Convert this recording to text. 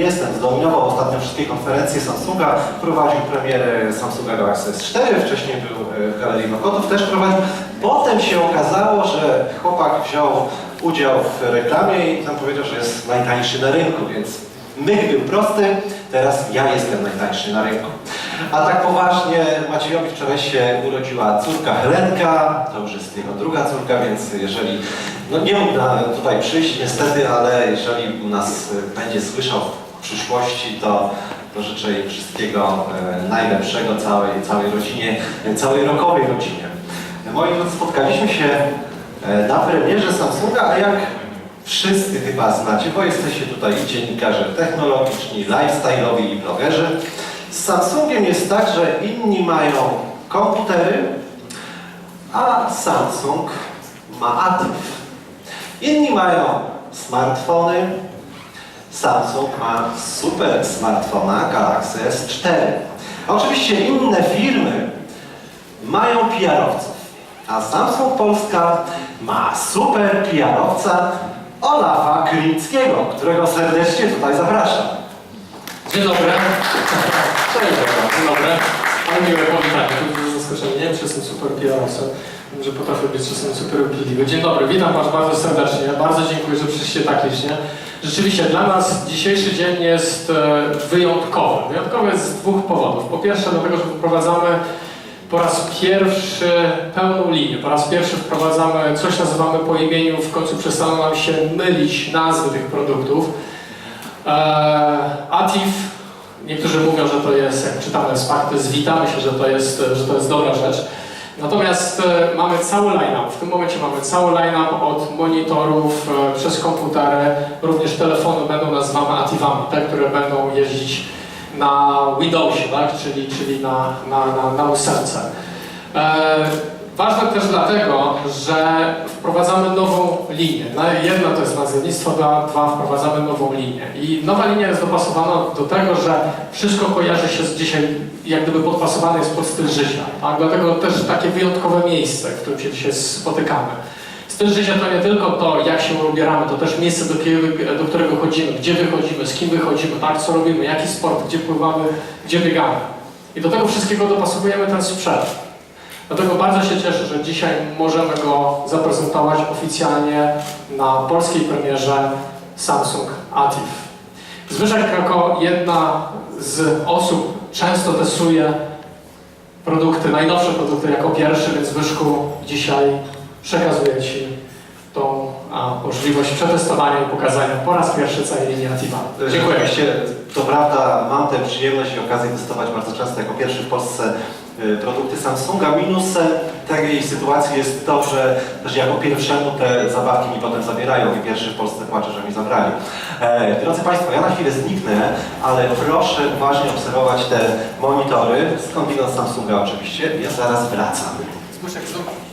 Jestem, zdominował ostatnio wszystkie konferencje Samsunga, prowadził premierę Samsunga Galaxy S4, wcześniej był e, w Galerii Mokotów, też prowadził. Potem się okazało, że chłopak wziął udział w reklamie i tam powiedział, że jest najtańszy na rynku, więc myk był prosty, teraz ja jestem najtańszy na rynku. A tak poważnie, Maciejowi wczoraj się urodziła córka Helenka, to już jest jego druga córka, więc jeżeli, no nie mógł tutaj przyjść niestety, ale jeżeli nas e, będzie słyszał przyszłości, to, to życzę jej wszystkiego e, najlepszego całej, całej rodzinie, e, całej rokowej rodzinie. Moi drodzy, spotkaliśmy się e, na premierze Samsunga, a jak wszyscy chyba znacie, bo jesteście tutaj i dziennikarze technologiczni, lifestyle'owi i blogerzy. Z Samsungiem jest tak, że inni mają komputery, a Samsung ma Atif. Inni mają smartfony, Samsung ma super smartfona Galaxy S4. A oczywiście inne firmy mają PR-owców, a Samsung Polska ma super PR-owca Olafa Klinickiego, którego serdecznie tutaj zapraszam. Dzień dobry. Cześć, dzień dobry. Ale miłe powitanie, to duże zaskoczenie. Nie wiem, czy jestem super PR-owcem, że potrafię być czasem super obrzydliwy. Dzień dobry, witam Was bardzo serdecznie. Bardzo dziękuję, że przyszliście tak licznie. Rzeczywiście dla nas dzisiejszy dzień jest e, wyjątkowy. Wyjątkowy z dwóch powodów. Po pierwsze dlatego, że wprowadzamy po raz pierwszy pełną linię. Po raz pierwszy wprowadzamy coś nazywamy po imieniu, w końcu przestaną nam się mylić nazwy tych produktów. Eee, Atif, niektórzy mówią, że to jest, jak czytamy z fakty z Vita, myślę, że to jest, że to jest dobra rzecz. Natomiast e, mamy cały line-up, w tym momencie mamy cały line-up od monitorów e, przez komputery, również telefony będą nazwane Ativami, te, które będą jeździć na Windowsie, tak? czyli, czyli na, na, na, na ósemce. E, Ważne też dlatego, że wprowadzamy nową linię. Na- Jedna to jest nazewnictwo, dwa, wprowadzamy nową linię. I nowa linia jest dopasowana do tego, że wszystko kojarzy się z dzisiaj, jak gdyby podpasowane jest pod styl życia. Tak? Dlatego też takie wyjątkowe miejsce, w którym się dzisiaj spotykamy. Styl życia to nie tylko to, jak się ubieramy, to też miejsce, do którego, do którego chodzimy, gdzie wychodzimy, z kim wychodzimy, tak, co robimy, jaki sport, gdzie pływamy, gdzie biegamy. I do tego wszystkiego dopasowujemy ten sprzęt. Dlatego bardzo się cieszę, że dzisiaj możemy go zaprezentować oficjalnie na polskiej premierze Samsung Atif. Zbyszek jako jedna z osób często testuje produkty, najnowsze produkty jako pierwszy, więc Zbyszku dzisiaj przekazuję Ci tą a, możliwość przetestowania i pokazania po raz pierwszy całej linii Atifa. Dziękuję. Rzeczywiście, to prawda, mam tę przyjemność i okazję testować bardzo często jako pierwszy w Polsce y, produkty Samsunga. Minusem tej sytuacji jest to, że też jako pierwszemu te zabawki mi potem zabierają i pierwszy w Polsce płaczę, że mi zabrali. E, drodzy Państwo, ja na chwilę zniknę, ale proszę uważnie obserwować te monitory, skądinąd Samsunga oczywiście. Ja zaraz wracam. Zbyszek, zrób